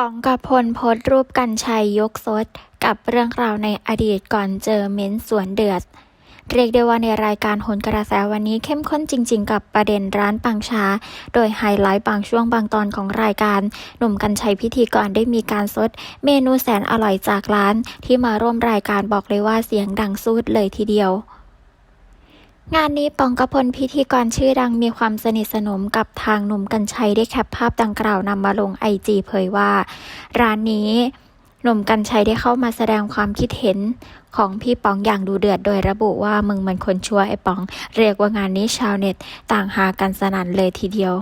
ป๋องกับพลโพสรูปกันชัยยกซดกับเรื่องราวในอดีตก่อนเจอเม้นสวนเดือด เรียกได้ว่าในรายการโหนกระแสวันนี้เข้มข้นจริง ๆ กับประเด็นร้านปังชา โดยไฮไลท์บางช่วงบางตอนของรายการ หนุ่มกันชัยพิธีกรได้มีการซดเมนูแสนอร่อยจากร้าน ที่มาร่วมรายการบอกเลยว่าเสียงดังสูดเลยทีเดียว งานนี้ปองกพลพิธีกรชื่อดังมีความสนิทสนมกับทางหนุ่มกัญชัยได้แคปภาพดังกล่าวนำมาลงไอจีเผยว่า ร้านนี้หนุ่มกัญชัยได้เข้ามาแสดงความคิดเห็นของพี่ป๋องอย่างดูเดือดโดยระบุว่ามึงมันคนชั่วไอ้ป๋อง เรียกว่างานนี้ชาวเน็ตต่างหากันสนั่นเลยทีเดียว